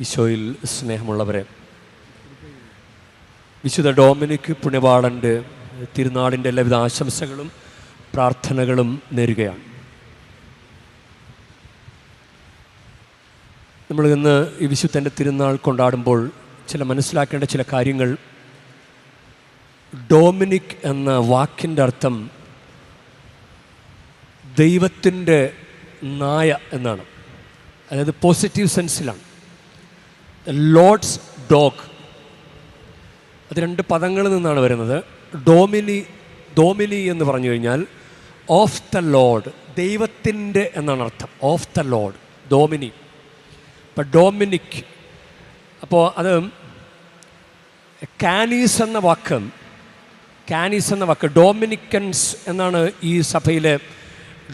ഈശോയിൽ സ്നേഹമുള്ളവരെ വിശുദ്ധ ഡോമിനിക് പുണ്യവാളന്റെ തിരുനാളിന്റെ എല്ലാവിധ ആശംസകളും പ്രാർത്ഥനകളും നേരുകയാണ്. നമ്മൾ ഇന്ന് ഈ വിശുദ്ധന്റെ തിരുനാൾ കൊണ്ടാടുമ്പോൾ ചില മനസ്സിലാക്കേണ്ട ചില കാര്യങ്ങൾ. ഡോമിനിക് എന്ന വാക്കിന്റെ അർത്ഥം ദൈവത്തിന്റെ നായ എന്നാണ്. അതായത് പോസിറ്റീവ് സെൻസിലാണ്. ലോഡ്സ് ഡോഗ് അത് രണ്ട് പദങ്ങളിൽ നിന്നാണ് വരുന്നത്. ഡോമിനി ഡോമിനി എന്ന് പറഞ്ഞു കഴിഞ്ഞാൽ ഓഫ് ദ ലോഡ് ദൈവത്തിന്റെ എന്നാണ് അർത്ഥം. ഓഫ് ദ ലോഡ് ഡോമിനി ഇപ്പം ഡോമിനിക് അപ്പോൾ അത് കാനീസ് എന്ന വാക്ക് കാനീസ് എന്ന വാക്ക് ഡോമിനിക്കൻസ് എന്നാണ് ഈ സഭയിലെ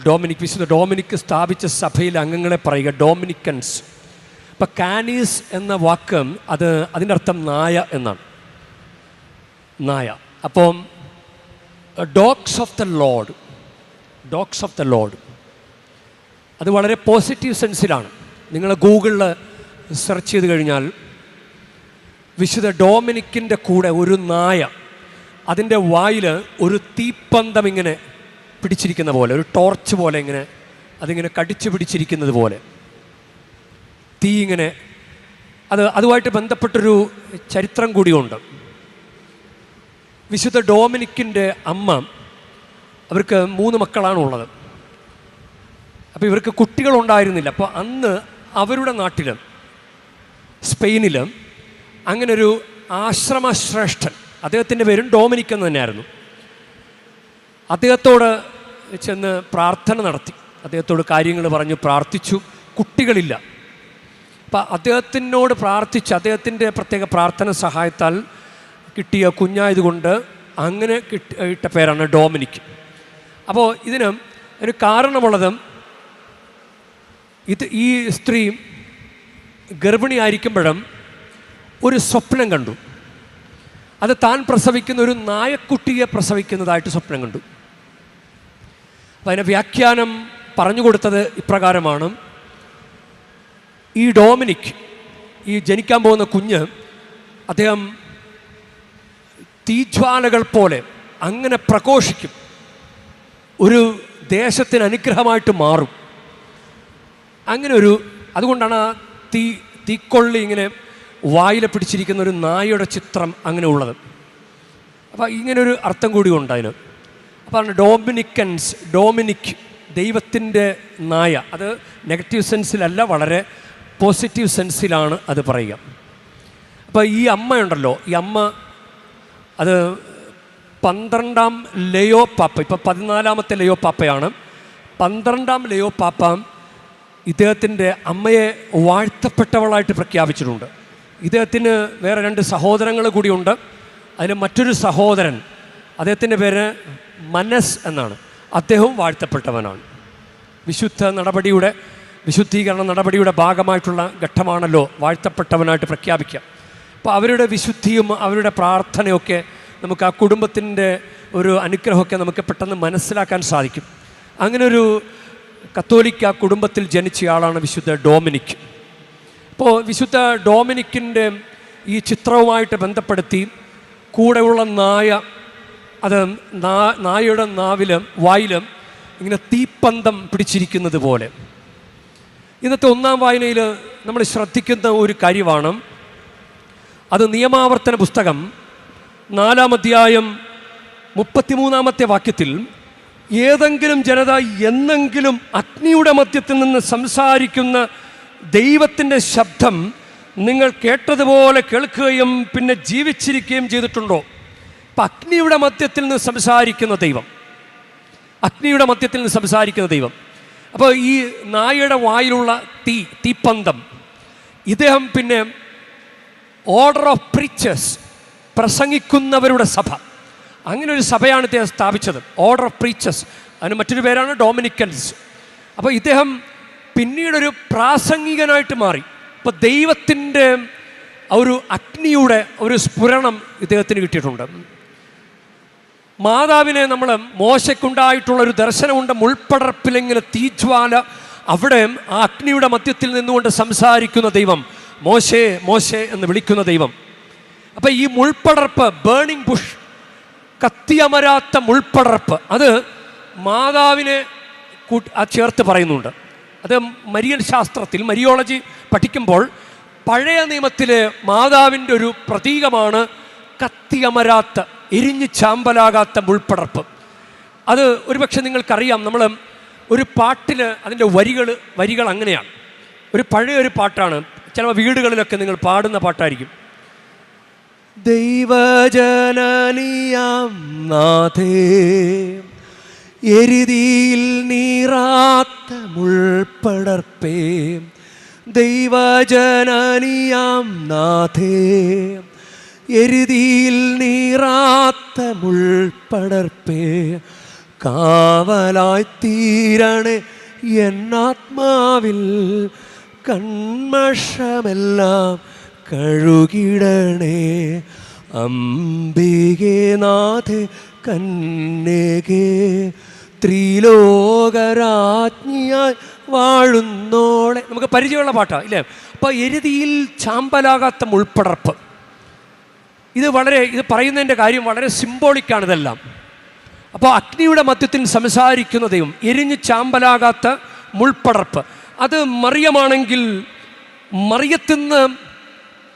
ഡോമിനിക് വിശുദ്ധ ഡോമിനിക്ക് സ്ഥാപിച്ച സഭയിലെ അംഗങ്ങളെ പറയുക ഡോമിനിക്കൻസ് അപ്പം കാനീസ് എന്ന വാക്ക് അത് അതിന്റെ അർത്ഥം നായ എന്നാണ്. നായ. അപ്പം dogs of the lord dogs of the lord അത് വളരെ പോസിറ്റീവ് സെൻസിലാണ് നിങ്ങൾ ഗൂഗിളിൽ സെർച്ച് ചെയ്ത് കഴിഞ്ഞാൽ വിശുദ്ധ ഡോമിനിക്കിന്റെ കൂടെ ഒരു നായ അതിന്റെ വായിൽ ഒരു തീപ്പന്തം ഇങ്ങനെ പിടിച്ചിരിക്കുന്ന പോലെ ഒരു ടോർച്ച് പോലെ ഇങ്ങനെ അതിങ്ങനെ കടിച്ചു പിടിച്ചിരിക്കുന്നത് പോലെ. തീ ഇങ്ങനെ അത് അതുമായിട്ട് ബന്ധപ്പെട്ടൊരു ചരിത്രം കൂടിയുണ്ട്. വിശുദ്ധ ഡോമിനിക്കിന്റെ അമ്മ അവർക്ക് മൂന്ന് മക്കളാണുള്ളത്. അപ്പോൾ ഇവർക്ക് കുട്ടികളുണ്ടായിരുന്നില്ല. അപ്പോൾ അന്ന് അവരുടെ നാട്ടിൽ സ്പെയിനിൽ അങ്ങനൊരു ആശ്രമശ്രേഷ്ഠൻ അദ്ദേഹത്തിന്റെ പേരും ഡോമിനിക് എന്ന് തന്നെയായിരുന്നു. അദ്ദേഹത്തോട് ചെന്ന് പ്രാർത്ഥന നടത്തി. അദ്ദേഹത്തോട് കാര്യങ്ങൾ പറഞ്ഞു പ്രാർത്ഥിച്ചു. കുട്ടികളില്ല. അപ്പം അദ്ദേഹത്തിനോട് പ്രാർത്ഥിച്ച് അദ്ദേഹത്തിന്റെ പ്രത്യേക പ്രാർത്ഥന സഹായത്താൽ കിട്ടിയ കുഞ്ഞായതുകൊണ്ട് അങ്ങനെ കിട്ടി ഇട്ട പേരാണ് ഡോമിനിക്. അപ്പോൾ ഇതിന് ഒരു കാരണമുള്ളത് ഇത് ഈ സ്ത്രീ ഗർഭിണിയായിരിക്കുമ്പോഴും ഒരു സ്വപ്നം കണ്ടു. അത് താൻ പ്രസവിക്കുന്ന ഒരു നായക്കുട്ടിയെ പ്രസവിക്കുന്നതായിട്ട് സ്വപ്നം കണ്ടു. അപ്പം അതിന്റെ വ്യാഖ്യാനം പറഞ്ഞു കൊടുത്തത് ഇപ്രകാരമാണ്. ഈ ഡോമിനിക് ഈ ജനിക്കാൻ പോകുന്ന കുഞ്ഞ് അദ്ദേഹം തീജ്വാലകൾ പോലെ അങ്ങനെ പ്രഘോഷിക്കും. ഒരു ദേശത്തിന് അനുഗ്രഹമായിട്ട് മാറും. അങ്ങനെ ഒരു അതുകൊണ്ടാണ് ആ തീ തീക്കൊള്ളി ഇങ്ങനെ വായിലെ പിടിച്ചിരിക്കുന്ന ഒരു നായയുടെ ചിത്രം അങ്ങനെ ഉള്ളത്. അപ്പോൾ ഇങ്ങനൊരു അർത്ഥം കൂടി ഉണ്ട് അതിന്. അപ്പോൾ ഡോമിനിക്കൻസ് ഡോമിനിക് ദൈവത്തിന്റെ നായ. അത് നെഗറ്റീവ് സെൻസിലല്ല വളരെ പോസിറ്റീവ് സെൻസിലാണ് അത് പറയുക. അപ്പോൾ ഈ അമ്മയുണ്ടല്ലോ ഈ അമ്മ അത് പന്ത്രണ്ടാം ലയോ പാപ്പ ഇപ്പോൾ പതിനാലാമത്തെ ലയോ പാപ്പയാണ് പന്ത്രണ്ടാം ലയോ പാപ്പ ഇദ്ദേഹത്തിന്റെ അമ്മയെ വാഴ്ത്തപ്പെട്ടവളായിട്ട് പ്രഖ്യാപിച്ചിട്ടുണ്ട്. ഇദ്ദേഹത്തിന് വേറെ രണ്ട് സഹോദരങ്ങൾ കൂടിയുണ്ട്. അതിന് മറ്റൊരു സഹോദരൻ അദ്ദേഹത്തിന്റെ പേര് മനസ് എന്നാണ്. അദ്ദേഹവും വാഴ്ത്തപ്പെട്ടവനാണ്. വിശുദ്ധ നടപടിയുടെ വിശുദ്ധീകരണ നടപടിയുടെ ഭാഗമായിട്ടുള്ള ഘട്ടമാണല്ലോ വാഴ്ത്തപ്പെട്ടവനായിട്ട് പ്രഖ്യാപിക്കുക. അപ്പോൾ അവരുടെ വിശുദ്ധിയും അവരുടെ പ്രാർത്ഥനയൊക്കെ നമുക്ക് ആ കുടുംബത്തിന്റെ ഒരു അനുഗ്രഹമൊക്കെ നമുക്ക് പെട്ടെന്ന് മനസ്സിലാക്കാൻ സാധിക്കും. അങ്ങനെ ഒരു കത്തോലിക്ക കുടുംബത്തിൽ ജനിച്ച ആളാണ് വിശുദ്ധ ഡോമിനിക്. അപ്പോൾ വിശുദ്ധ ഡോമിനിക്കിന്റെ ഈ ചിത്രവുമായിട്ട് ബന്ധപ്പെടുത്തി കൂടെയുള്ള നായ അത് നായയുടെ നാവിലും വായിലും ഇങ്ങനെ തീപ്പന്തം പിടിച്ചിരിക്കുന്നത് പോലെ ഇന്നത്തെ ഒന്നാം വായനയിൽ നമ്മൾ ശ്രദ്ധിക്കുന്ന ഒരു കാര്യമാണ്. അത് നിയമാവർത്തന പുസ്തകം നാലാം അധ്യായം മുപ്പത്തിമൂന്നാമത്തെ വാക്യത്തിൽ ഏതെങ്കിലും ജനത എന്നെങ്കിലും അഗ്നിയുടെ മധ്യത്തിൽ നിന്ന് സംസാരിക്കുന്ന ദൈവത്തിന്റെ ശബ്ദം നിങ്ങൾ കേട്ടതുപോലെ കേൾക്കുകയും പിന്നെ ജീവിച്ചിരിക്കുകയും ചെയ്തിട്ടുണ്ടോ? ഇപ്പം അഗ്നിയുടെ മധ്യത്തിൽ നിന്ന് സംസാരിക്കുന്ന ദൈവം. അഗ്നിയുടെ മധ്യത്തിൽ നിന്ന് സംസാരിക്കുന്ന ദൈവം. അപ്പോൾ ഈ നായയുടെ വായിലുള്ള തീ തീപ്പന്തം ഇദ്ദേഹം പിന്നെ ഓർഡർ ഓഫ് പ്രീച്ചേഴ്സ് പ്രസംഗിക്കുന്നവരുടെ സഭ. അങ്ങനെ ഒരു സഭയാണ് ഇദ്ദേഹം സ്ഥാപിച്ചത് ഓർഡർ ഓഫ് പ്രീച്ചേഴ്സ്. അതിന് മറ്റൊരു പേരാണ് ഡോമിനിക്കൻസ്. അപ്പോൾ ഇദ്ദേഹം പിന്നീടൊരു പ്രാസംഗികനായിട്ട് മാറി. ഇപ്പോൾ ദൈവത്തിന്റെ ഒരു അഗ്നിയുടെ ഒരു സ്ഫുരണം ഇദ്ദേഹത്തിന് കിട്ടിയിട്ടുണ്ട്. മാതാവിനെ നമ്മൾ മോശയ്ക്കുണ്ടായിട്ടുള്ള ഒരു ദർശനമുണ്ട്. മുൾപ്പടർപ്പിലെങ്കിലും തീജ്വാല. അവിടെ ആ അഗ്നിയുടെ മധ്യത്തിൽ നിന്നുകൊണ്ട് സംസാരിക്കുന്ന ദൈവം. മോശേ മോശേ എന്ന് വിളിക്കുന്ന ദൈവം. അപ്പം ഈ മുൾപ്പടർപ്പ് ബേണിംഗ് ബുഷ് കത്തിയമരാത്ത മുൾപ്പടർപ്പ് അത് മാതാവിനെ ചേർത്ത് പറയുന്നുണ്ട്. അത് മരിയൻ ശാസ്ത്രത്തിൽ മരിയോളജി പഠിക്കുമ്പോൾ പഴയ നിയമത്തിലെ മാതാവിന്റെ ഒരു പ്രതീകമാണ് കത്തിയമരാത്ത എരിഞ്ഞ് ചാമ്പലാകാത്ത മുൾപ്പടർപ്പ്. അത് ഒരുപക്ഷെ നിങ്ങൾക്കറിയാം നമ്മൾ ഒരു പാട്ടിന് അതിന്റെ വരികൾ വരികൾ അങ്ങനെയാണ്. ഒരു പഴയ ഒരു പാട്ടാണ് ചില വീടുകളിലൊക്കെ നിങ്ങൾ പാടുന്ന പാട്ടായിരിക്കും. ദൈവജനനിയാം നാഥേ നീറാത്ത മുൾപ്പടർപ്പേ ദൈവജനനിയാം നാഥേ. എരുതിയിൽ നീറാത്ത മുൾപ്പടർപ്പേ കാവലായി തീരണേ എന്നാത്മാവിൽ കൺമഷമെല്ലാം കഴുകിടണേ. അംബികേ നാഥേ കന്നേകേ ത്രിലോകരാജ്ഞിയായി വാഴുന്നോളെ നമുക്ക് പരിചയമുള്ള പാട്ടാണ് ഇല്ലേ? അപ്പോൾ എരുതിയിൽ ചാമ്പലാകാത്ത മുൾപ്പടർപ്പ് ഇത് വളരെ ഇത് പറയുന്നതിന്റെ കാര്യം വളരെ സിംബോളിക്കാണ് ഇതെല്ലാം. അപ്പോൾ അഗ്നിയുടെ മധ്യത്തിൽ സംസാരിക്കുന്ന എരിഞ്ഞ് ചാമ്പലാകാത്ത മുൾപ്പടർപ്പ്. അത് മറിയമാണെങ്കിൽ മറിയത്തിന്ന്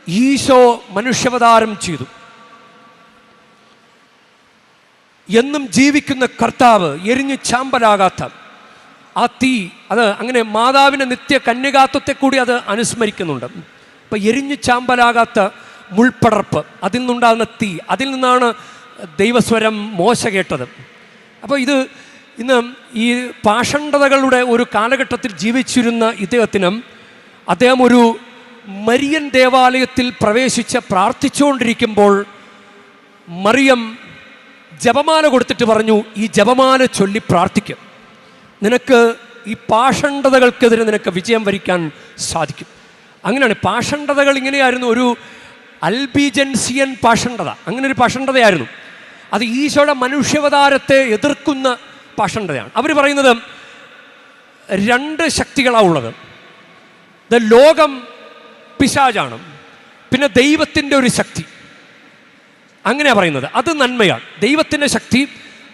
ഈശോ മനുഷ്യാവതാരം ചെയ്തു. എന്നും ജീവിക്കുന്ന കർത്താവ് എരിഞ്ഞ് ചാമ്പലാകാത്ത ആ തീ അത് അങ്ങനെ മാതാവിന്റെ നിത്യ കന്യകാത്വത്തെ കൂടി അത് അനുസ്മരിക്കുന്നുണ്ട്. അപ്പം എരിഞ്ഞ് ചാമ്പലാകാത്ത മുൾപ്പടർപ്പ് അതിൽ നിന്നുണ്ടാകുന്ന തീ അതിൽ നിന്നാണ് ദൈവസ്വരം മോശ കേട്ടത്. അപ്പോൾ ഇത് ഇന്ന് ഈ പാഷണ്ഡതകളുടെ ഒരു കാലഘട്ടത്തിൽ ജീവിച്ചിരുന്ന ഇദ്ദേഹത്തിനും അദ്ദേഹം ഒരു മരിയൻ ദേവാലയത്തിൽ പ്രവേശിച്ച് പ്രാർത്ഥിച്ചുകൊണ്ടിരിക്കുമ്പോൾ മറിയം ജപമാല കൊടുത്തിട്ട് പറഞ്ഞു ഈ ജപമാല ചൊല്ലി പ്രാർത്ഥിക്കും. നിനക്ക് ഈ പാഷണ്ഡതകൾക്കെതിരെ നിനക്ക് വിജയം വരിക്കാൻ സാധിക്കും. അങ്ങനെയാണ്. പാഷണ്ഡതകൾ ഇങ്ങനെയായിരുന്നു. ഒരു അൽബിജൻസിയൻ പാഷണ്ഡത. അങ്ങനെ ഒരു പാഷണ്ഡതയായിരുന്നു. അത് ഈശോയുടെ മനുഷ്യവതാരത്തെ എതിർക്കുന്ന പാഷണ്ഡതയാണ്. അവർ പറയുന്നത് രണ്ട് ശക്തികളാണ് ഉള്ളത്. ദ ലോകം പിശാചാണ്. പിന്നെ ദൈവത്തിന്റെ ഒരു ശക്തി. അങ്ങനെയാണ് പറയുന്നത്. അത് നന്മയാണ്. ദൈവത്തിന്റെ ശക്തി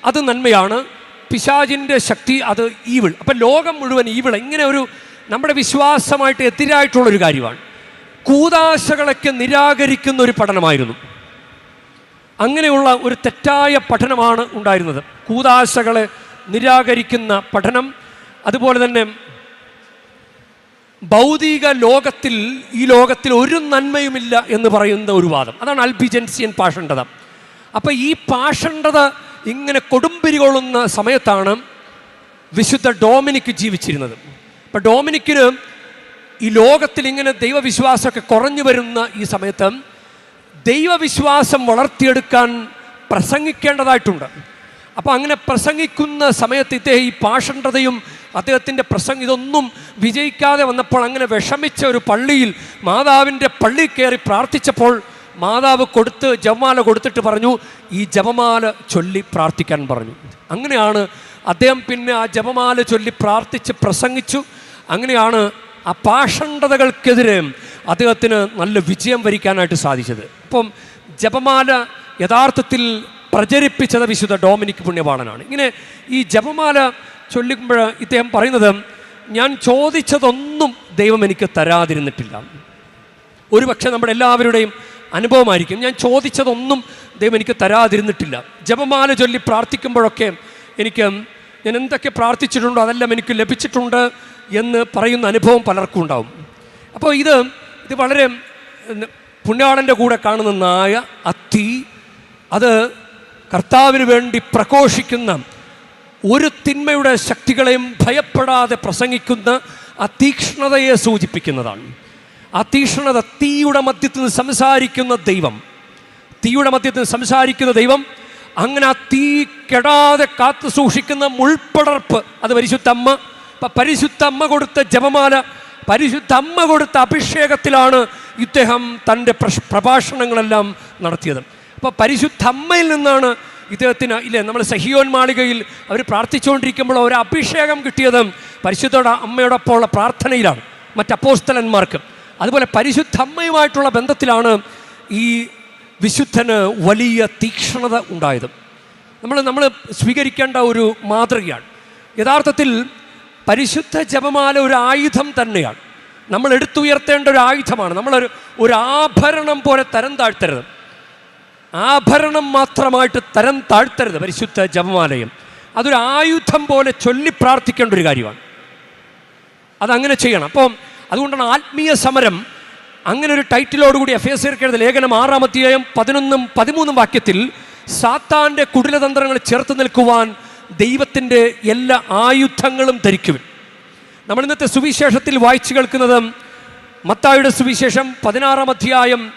അത് നന്മയാണ്. പിശാചിന്റെ ശക്തി അത് ഈവിൾ അപ്പം ലോകം മുഴുവൻ ഈവിൾ ഇങ്ങനെ ഒരു നമ്മുടെ വിശ്വാസമായിട്ട് എതിരായിട്ടുള്ളൊരു കാര്യമാണ്. കൂതാശകളൊക്കെ നിരാകരിക്കുന്ന ഒരു പഠനമായിരുന്നു. അങ്ങനെയുള്ള ഒരു തെറ്റായ പഠനമാണ് ഉണ്ടായിരുന്നത്. കൂതാശകളെ നിരാകരിക്കുന്ന പഠനം അതുപോലെ തന്നെ ഭൗതിക ലോകത്തിൽ ഈ ലോകത്തിൽ ഒരു നന്മയുമില്ല എന്ന് പറയുന്ന ഒരു വാദം. അതാണ് അൽബിജൻസിയൻ പാഷണ്ഡത. അപ്പോൾ ഈ പാഷണ്ഡത ഇങ്ങനെ കൊടുമ്പിരി കൊള്ളുന്ന സമയത്താണ് വിശുദ്ധ ഡോമിനിക്ക് ജീവിച്ചിരുന്നത്. അപ്പം ഡോമിനിക്കിന് ഈ ലോകത്തിൽ ഇങ്ങനെ ദൈവവിശ്വാസമൊക്കെ കുറഞ്ഞു വരുന്ന ഈ സമയത്ത് ദൈവവിശ്വാസം വളർത്തിയെടുക്കാൻ പ്രസംഗിക്കേണ്ടതായിട്ടുണ്ട്. അപ്പോൾ അങ്ങനെ പ്രസംഗിക്കുന്ന സമയത്ത് ഇദ്ദേഹം ഈ പാഷണ്ഡതയും അദ്ദേഹത്തിന്റെ പ്രസംഗം ഇതൊന്നും വിജയിക്കാതെ വന്നപ്പോൾ അങ്ങനെ വിഷമിച്ച ഒരു പള്ളിയിൽ മാതാവിന്റെ പള്ളി കയറി പ്രാർത്ഥിച്ചപ്പോൾ മാതാവ് കൊടുത്ത് ജപമാല കൊടുത്തിട്ട് പറഞ്ഞു ഈ ജപമാല ചൊല്ലി പ്രാർത്ഥിക്കാൻ പറഞ്ഞു. അങ്ങനെയാണ് അദ്ദേഹം പിന്നെ ആ ജപമാല ചൊല്ലി പ്രാർത്ഥിച്ച് പ്രസംഗിച്ചു. അങ്ങനെയാണ് ആ പാഷണ്ഡതകൾക്കെതിരെ അദ്ദേഹത്തിന് നല്ല വിജയം വരിക്കാനായിട്ട് സാധിച്ചത്. അപ്പം ജപമാല യഥാർത്ഥത്തിൽ പ്രചരിപ്പിച്ചത് വിശുദ്ധ ഡോമിനിക് പുണ്യപാളനാണ് ഇങ്ങനെ ഈ ജപമാല ചൊല്ലിക്കുമ്പോൾ ഇദ്ദേഹം പറയുന്നത് ഞാൻ ചോദിച്ചതൊന്നും ദൈവം എനിക്ക് തരാതിരുന്നിട്ടില്ല. ഒരു പക്ഷേ നമ്മുടെ എല്ലാവരുടെയും അനുഭവമായിരിക്കും ഞാൻ ചോദിച്ചതൊന്നും ദൈവം എനിക്ക് തരാതിരുന്നിട്ടില്ല. ജപമാല ചൊല്ലി പ്രാർത്ഥിക്കുമ്പോഴൊക്കെ എനിക്ക് ഞാൻ എന്തൊക്കെ പ്രാർത്ഥിച്ചിട്ടുണ്ടോ അതെല്ലാം എനിക്ക് ലഭിച്ചിട്ടുണ്ട്. എന്ന് പറയുന്ന അനുഭവം പലർക്കും ഉണ്ടാവും. അപ്പോൾ ഇത് ഇത് വളരെ പുണ്യാളന്റെ കൂടെ കാണുന്ന നായ അത്തി അത് കർത്താവിന് വേണ്ടി പ്രഘോഷിക്കുന്ന ഒരു തിന്മയുടെ ശക്തികളെയും ഭയപ്പെടാതെ പ്രസംഗിക്കുന്ന ആ തീക്ഷ്ണതയെ സൂചിപ്പിക്കുന്നതാണ്. ആ തീക്ഷ്ണത തീയുടെ മധ്യത്തിൽ നിന്ന് സംസാരിക്കുന്ന ദൈവം. തീയുടെ മധ്യത്തിൽ നിന്ന് സംസാരിക്കുന്ന ദൈവം അങ്ങനെ ആ തീ കെടാതെ കാത്തു സൂക്ഷിക്കുന്ന മുൾപ്പടർപ്പ് അത് പരിശുദ്ധ അമ്മ ഇപ്പം പരിശുദ്ധ അമ്മ കൊടുത്ത ജപമാല പരിശുദ്ധ അമ്മ കൊടുത്ത അഭിഷേകത്തിലാണ് ഇദ്ദേഹം തന്റെ പ്രഭാഷണങ്ങളെല്ലാം നടത്തിയത്. അപ്പോൾ പരിശുദ്ധ അമ്മയിൽ നിന്നാണ് ഇദ്ദേഹത്തിന് ഇല്ലേ നമ്മൾ സഹിയോൻ മാളികയിൽ അവർ പ്രാർത്ഥിച്ചുകൊണ്ടിരിക്കുമ്പോൾ ഒരു അഭിഷേകം കിട്ടിയത് പരിശുദ്ധ അമ്മയോടൊപ്പമുള്ള പ്രാർത്ഥനയിലാണ് മറ്റപ്പോസ്തലന്മാർക്ക്. അതുപോലെ പരിശുദ്ധ അമ്മയുമായിട്ടുള്ള ബന്ധത്തിലാണ് ഈ വിശുദ്ധന് വലിയ തീക്ഷ്ണത ഉണ്ടായത്. നമ്മൾ നമ്മൾ സ്വീകരിക്കേണ്ട ഒരു മാതൃകയാണ്. യഥാർത്ഥത്തിൽ പരിശുദ്ധ ജപമാല ഒരു ആയുധം തന്നെയാണ്. നമ്മൾ എടുത്തുയർത്തേണ്ട ഒരു ആയുധമാണ്. നമ്മളൊരു ഒരു ആഭരണം പോലെ തരം താഴ്ത്തരുത്. ആഭരണം മാത്രമായിട്ട് തരം താഴ്ത്തരുത് പരിശുദ്ധ ജപമാലയും. അതൊരു ആയുധം പോലെ ചൊല്ലി പ്രാർത്ഥിക്കേണ്ട ഒരു കാര്യമാണ്. അതങ്ങനെ ചെയ്യണം. അപ്പം അതുകൊണ്ടാണ് ആത്മീയ സമരം അങ്ങനെ ഒരു ടൈറ്റിലോടുകൂടി എഫ് എസ് എഴുതിയ ലേഖനം ആറാമത്തെയും പതിനൊന്നും പതിമൂന്നും വാക്യത്തിൽ സാത്താന്റെ കുടിലതന്ത്രങ്ങൾ ചേർത്ത് നിൽക്കുവാൻ ദൈവത്തിന്റെ എല്ലാ ആയുധങ്ങളും ധരിക്കുവിൻ. നമ്മൾ ഇന്നത്തെ സുവിശേഷത്തിൽ വായിച്ചു കേൾക്കുന്നത് മത്തായുടെ സുവിശേഷം പതിനാറാം അധ്യായം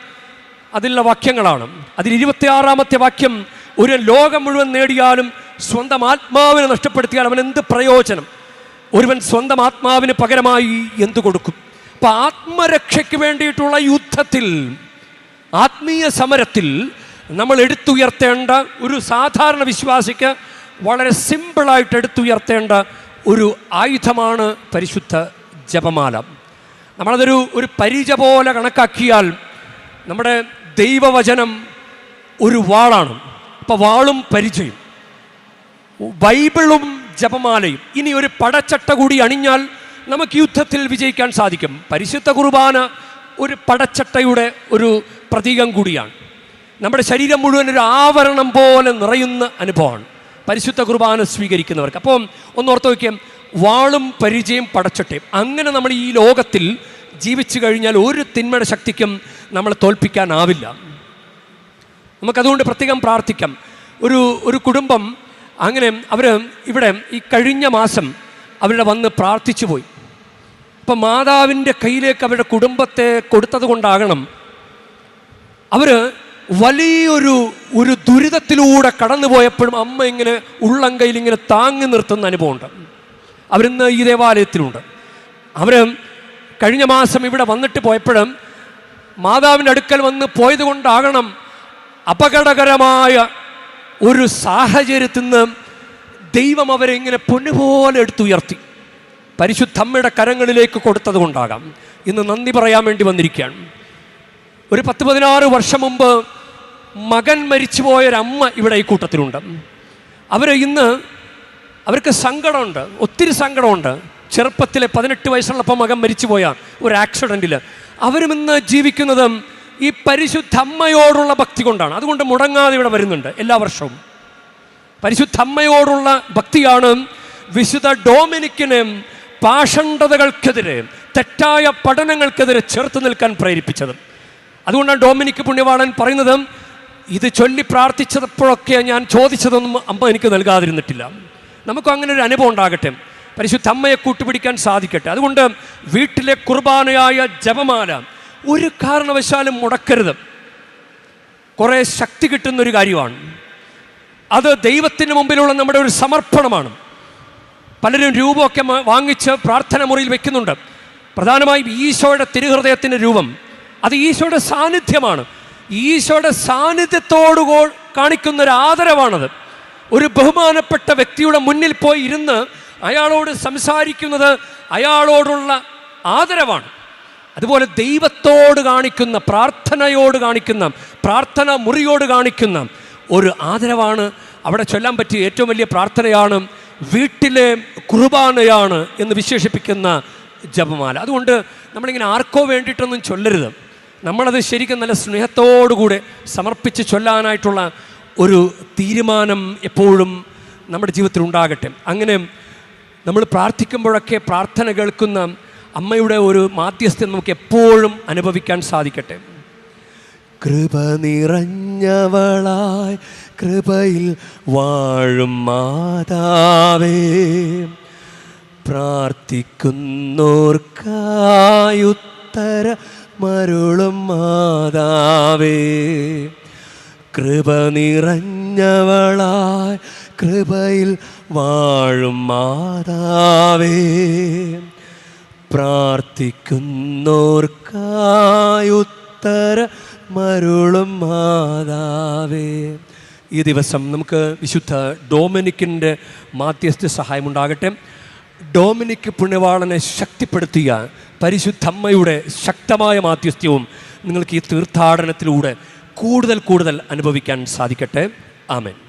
അതിലുള്ള വാക്യങ്ങളാണ്. അതിൽ ഇരുപത്തിയാറാമത്തെ വാക്യം ഒരു ലോകം മുഴുവൻ നേടിയാലും സ്വന്തം ആത്മാവിനെ നഷ്ടപ്പെടുത്തിയാൽ അവൻ എന്ത് പ്രയോജനം? ഒരുവൻ സ്വന്തം ആത്മാവിന് പകരമായി എന്തു കൊടുക്കും? അപ്പം ആത്മരക്ഷയ്ക്ക് വേണ്ടിയിട്ടുള്ള യുദ്ധത്തിൽ ആത്മീയ സമരത്തിൽ നമ്മൾ എടുത്തുയർത്തേണ്ട ഒരു സാധാരണ വിശ്വാസിക്ക് വളരെ സിമ്പിളായിട്ട് എടുത്തുയർത്തേണ്ട ഒരു ആയുധമാണ് പരിശുദ്ധ ജപമാല. നമ്മളതൊരു ഒരു പരിച പോലെ കണക്കാക്കിയാൽ നമ്മുടെ ദൈവവചനം ഒരു വാളാണ്. അപ്പോൾ വാളും പരിചയം. ബൈബിളും ജപമാലയും. ഇനി ഒരു പടച്ചട്ട കൂടി അണിഞ്ഞാൽ നമുക്ക് യുദ്ധത്തിൽ വിജയിക്കാൻ സാധിക്കും. പരിശുദ്ധ കുർബാന ഒരു പടച്ചട്ടയുടെ ഒരു പ്രതീകം കൂടിയാണ്. നമ്മുടെ ശരീരം മുഴുവൻ ഒരു ആവരണം പോലെ നിറയുന്ന അനുഭവമാണ്. പരിശുദ്ധ കുർബാന സ്വീകരിക്കുന്നവർക്ക്. അപ്പം ഒന്ന് ഓർത്ത് നോക്കിയാൽ വാളും പരിചയം പടച്ചട്ടയും അങ്ങനെ നമ്മൾ ഈ ലോകത്തിൽ ജീവിച്ചു കഴിഞ്ഞാൽ ഒരു തിന്മയുടെ ശക്തിക്കും നമ്മളെ തോൽപ്പിക്കാനാവില്ല. നമുക്കതുകൊണ്ട് പ്രത്യേകം പ്രാർത്ഥിക്കാം. ഒരു ഒരു കുടുംബം അങ്ങനെ അവർ ഇവിടെ ഈ കഴിഞ്ഞ മാസം അവരുടെ വന്ന് പ്രാർത്ഥിച്ചു പോയി. അപ്പം മാതാവിന്റെ കയ്യിലേക്ക് അവരുടെ കുടുംബത്തെ കൊടുത്തത് കൊണ്ടാകണം. അവർ വലിയൊരു ഒരു ദുരിതത്തിലൂടെ കടന്നു പോയപ്പോഴും അമ്മ ഇങ്ങനെ ഉള്ളം കയ്യിൽ ഇങ്ങനെ താങ്ങി നിർത്തുന്ന അനുഭവമുണ്ട്. അവരിന്ന് ഈ ദേവാലയത്തിലുണ്ട്. അവർ കഴിഞ്ഞ മാസം ഇവിടെ വന്നിട്ട് പോയപ്പോഴും മാതാവിന്റെ അടുക്കൽ വന്ന് പോയത് കൊണ്ടാകണം അപകടകരമായ ഒരു സാഹചര്യത്തിൽ നിന്ന് ദൈവം അവരെ ഇങ്ങനെ പൊന്നുപോലെ എടുത്തുയർത്തി. പരിശുദ്ധമ്മയുടെ കരങ്ങളിലേക്ക് കൊടുത്തത് കൊണ്ടാകാം ഇന്ന് നന്ദി പറയാൻ വേണ്ടി വന്നിരിക്കുകയാണ്. ഒരു പത്ത് പതിനാറ് വർഷം മുമ്പ് മകൻ മരിച്ചുപോയൊരമ്മ ഇവിടെ ഈ കൂട്ടത്തിലുണ്ട്. അവർ ഇന്ന് അവർക്ക് സങ്കടമുണ്ട് ഒത്തിരി സങ്കടമുണ്ട്. ചെറുപ്പത്തിലെ പതിനെട്ട് വയസ്സുള്ളപ്പോൾ മകൻ മരിച്ചുപോയ ഒരു ആക്സിഡന്റിൽ അവരും ഇന്ന് ജീവിക്കുന്നതും ഈ പരിശുദ്ധ അമ്മയോടുള്ള ഭക്തി കൊണ്ടാണ്. അതുകൊണ്ട് മുടങ്ങാതെ ഇവിടെ വരുന്നുണ്ട് എല്ലാ വർഷവും. പരിശുദ്ധ അമ്മയോടുള്ള ഭക്തിയാണ് വിശുദ്ധ ഡോമിനിക്കിന് പാഷണ്ഡതകൾക്കെതിരെ തെറ്റായ പഠനങ്ങൾക്കെതിരെ ചേർത്ത് നിൽക്കാൻ പ്രേരിപ്പിച്ചത്. അതുകൊണ്ടാണ് ഡോമിനിക്ക് പുണ്യവാളൻ പറയുന്നത് ഇത് ചൊല്ലി പ്രാർത്ഥിച്ചപ്പോഴൊക്കെ ഞാൻ ചോദിച്ചതൊന്നും അമ്മ എനിക്ക് നൽകാതിരുന്നിട്ടില്ല. നമുക്കും അങ്ങനെ ഒരു അനുഭവം ഉണ്ടാകട്ടെ. പരിശുദ്ധ അമ്മയെ കൂട്ടുപിടിക്കാൻ സാധിക്കട്ടെ. അതുകൊണ്ട് വീട്ടിലെ കുർബാനയായ ജപമാല ഒരു കാരണവശാലും മുടക്കരുത്. കുറേ ശക്തി കിട്ടുന്ന ഒരു കാര്യമാണ്. അത് ദൈവത്തിന് മുമ്പിലുള്ള നമ്മുടെ ഒരു സമർപ്പണമാണ്. പലരും രൂപമൊക്കെ വാങ്ങിച്ച് പ്രാർത്ഥന മുറിയിൽ വെക്കുന്നുണ്ട്. പ്രധാനമായും ഈശോയുടെ തിരുഹൃദയത്തിന്റെ രൂപം. അത് ഈശോയുടെ സാന്നിധ്യമാണ്. ഈശോയുടെ സാന്നിധ്യത്തോടു കാണിക്കുന്ന ഒരു ആദരവാണത്. ഒരു ബഹുമാനപ്പെട്ട വ്യക്തിയുടെ മുന്നിൽ പോയി ഇരുന്ന് അയാളോട് സംസാരിക്കുന്നത് അയാളോടുള്ള ആദരവാണ്. അതുപോലെ ദൈവത്തോട് കാണിക്കുന്ന പ്രാർത്ഥനയോട് കാണിക്കുന്ന പ്രാർത്ഥന മുറിയോട് കാണിക്കുന്ന ഒരു ആദരവാണ്. അവിടെ ചൊല്ലാൻ പറ്റിയ ഏറ്റവും വലിയ പ്രാർത്ഥനയാണ് വീട്ടിലെ കുർബാനയാണ് എന്ന് വിശേഷിപ്പിക്കുന്ന ജപമാല. അതുകൊണ്ട് നമ്മളിങ്ങനെ ആർക്കോ വേണ്ടിയിട്ടൊന്നും ചൊല്ലരുത്. നമ്മളത് ശരിക്കും നല്ല സ്നേഹത്തോടുകൂടെ സമർപ്പിച്ച് ചൊല്ലാനായിട്ടുള്ള ഒരു തീരുമാനം എപ്പോഴും നമ്മുടെ ജീവിതത്തിൽ ഉണ്ടാകട്ടെ. അങ്ങനെ നമ്മൾ പ്രാർത്ഥിക്കുമ്പോഴൊക്കെ പ്രാർത്ഥന കേൾക്കുന്ന അമ്മയുടെ ഒരു മാധ്യസ്ഥ്യം നമുക്ക് എപ്പോഴും അനുഭവിക്കാൻ സാധിക്കട്ടെ. കൃപ നിറഞ്ഞവളായി കൃപയിൽ വാഴും മാതാവേ പ്രാർത്ഥിക്കുന്നോർക്കായുത്തര മരുളും മാതാവേ. കൃപ നിറഞ്ഞവളായി കൃപയിൽ വാഴും മാതാവേ. പ്രാർത്ഥിക്കുന്നോർക്കായുത്തര മരുളും മാതാവേ. ഈ ദിവസം നമുക്ക് വിശുദ്ധ ഡോമിനിക്കിന്റെ മാധ്യസ്ഥ സഹായമുണ്ടാകട്ടെ. ഡോമിനിക് പുണ്യവാളനെ ശക്തിപ്പെടുത്തിയ പരിശുദ്ധമ്മയുടെ ശക്തമായ മാധ്യസ്ഥ്യവും നിങ്ങൾക്ക് ഈ തീർത്ഥാടനത്തിലൂടെ കൂടുതൽ കൂടുതൽ അനുഭവിക്കാൻ സാധിക്കട്ടെ. ആമേൻ.